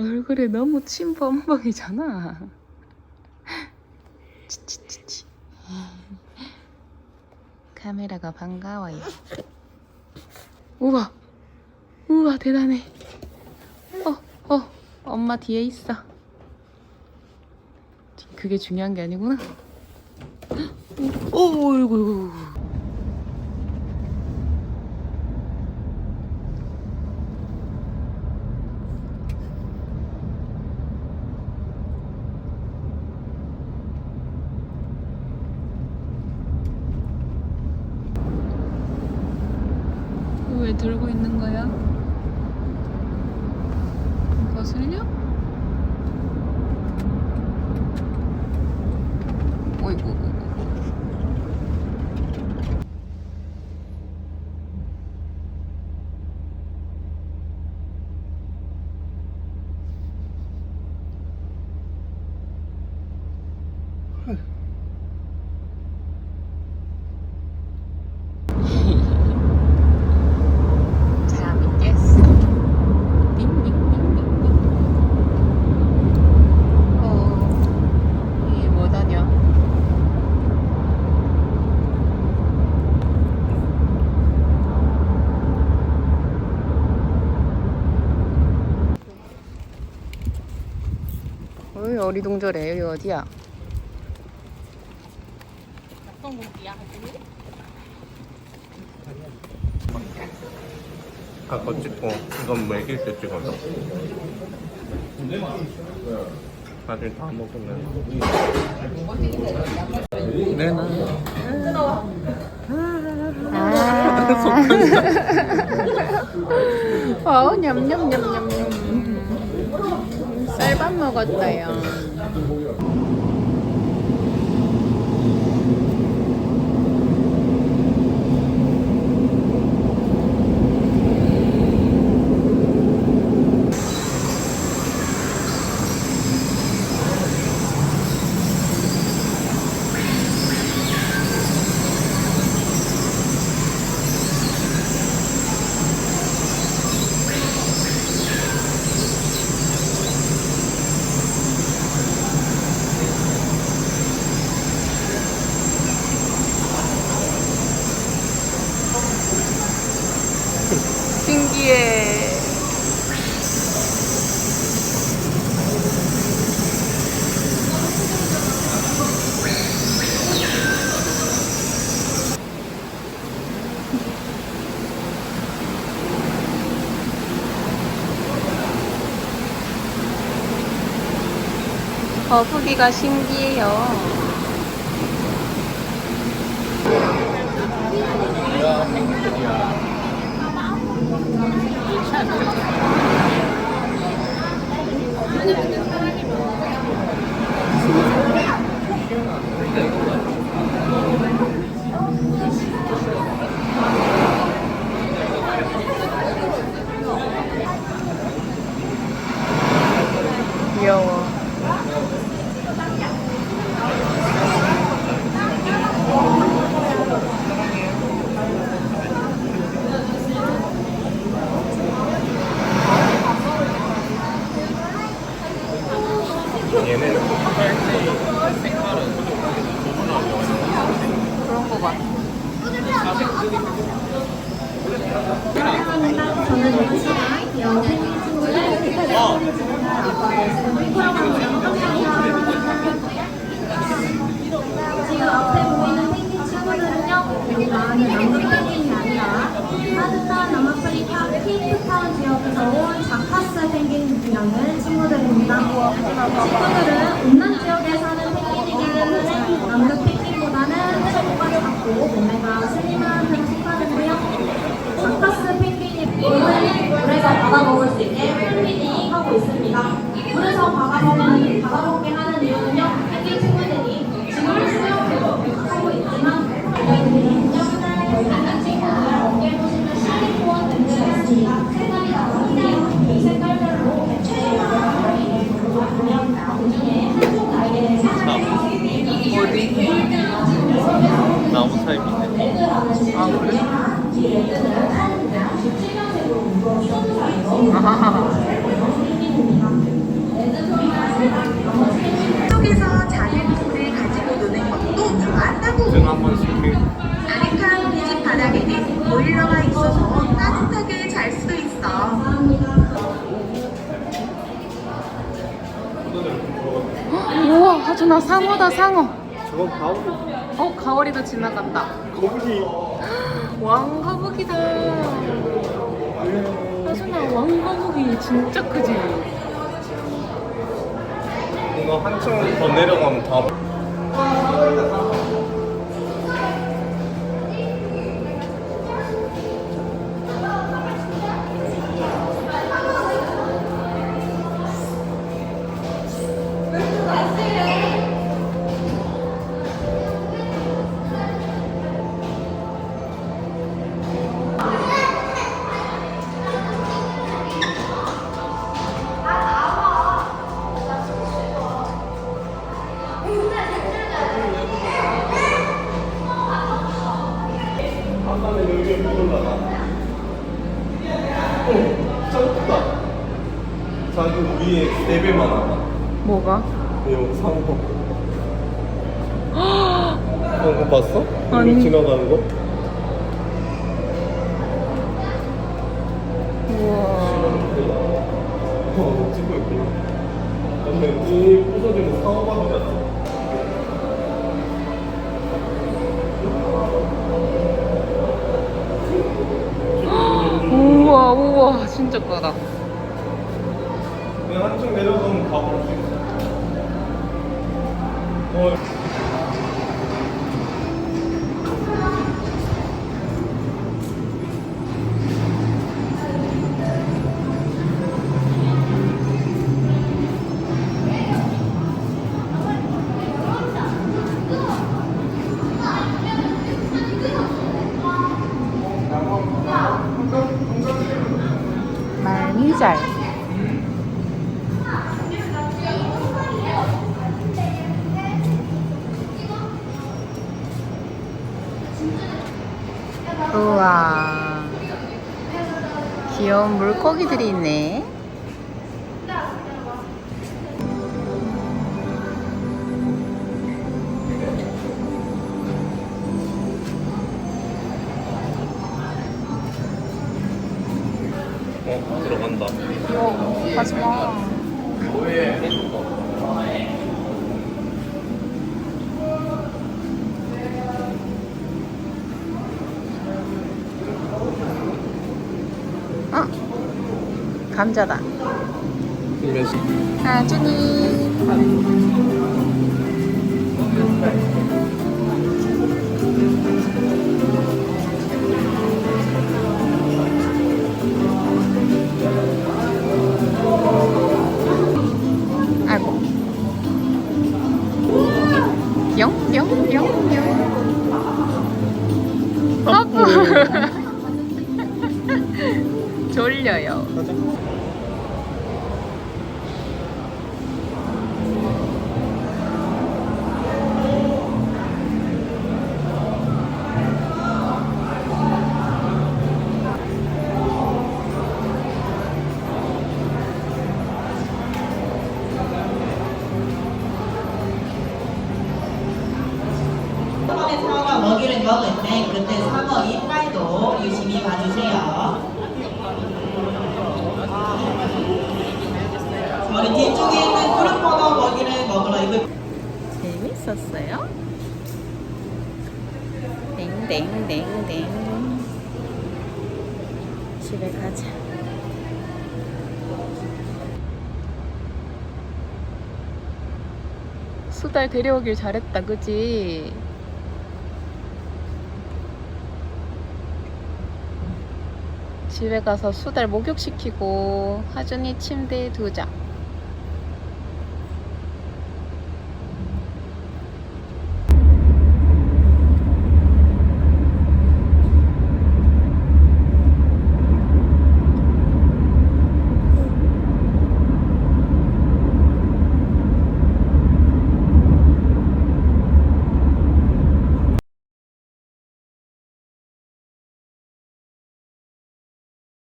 얼굴에 너무 침범벅이잖아. 치치치치. 카메라가 반가워요. 우와, 우와 대단해. 어, 어, 엄마 뒤에 있어. 그게 중요한 게 아니구나. 오, 이구 들고 있는 거야? 거슬려? 어이 어리둥절해. 여기 어디야? 아까 찍고 이건 뭐 먹일 때 찍어서. 나중에 다 먹으면. 내나 아, 냠냠냠냠냠. 밥 먹었어요. 거북이가 신기해요. Obrigada. 속에서 작은 돌을 가지고 노는 것도 안다고 등 한번 스킵. 아늑한 우리 집 바닥에는 보일러가 있어서 따뜻하게 잘 수도 있어. 우와, 하준아 상어다 상어. 저건 바보. 어, 가오리도 지나간다. 거북이. 왕 거북이다. 하준아 왕거북이 진짜 크지? 이거 한층 더 내려가면 다. 어, 진짜 크다. 자기 위에 4배 많아. 뭐가? 이거 상어. 방금 봤어? 아니. 지나가는 거? 우와. 어, 찍고 있구나. 근데 눈이 부서지고 상어가 되었어. Bà nghĩ giải 우와. 귀여운 물고기들이 있네. 어, 들어간다. 어, 가지 마. 어, 감자다. 아이고. 뿅뿅뿅뿅. 아프. 가자. 먹이를 그때 상어 이빨도 유심히 봐주세요. 뒤쪽에 있는 크루퍼도 먹이를 먹으러 이거 재밌었어요? 땡땡땡땡 집에 가자 수달 데려오길 잘했다 그지? 집에 가서 수달 목욕시키고 하준이 침대에 두자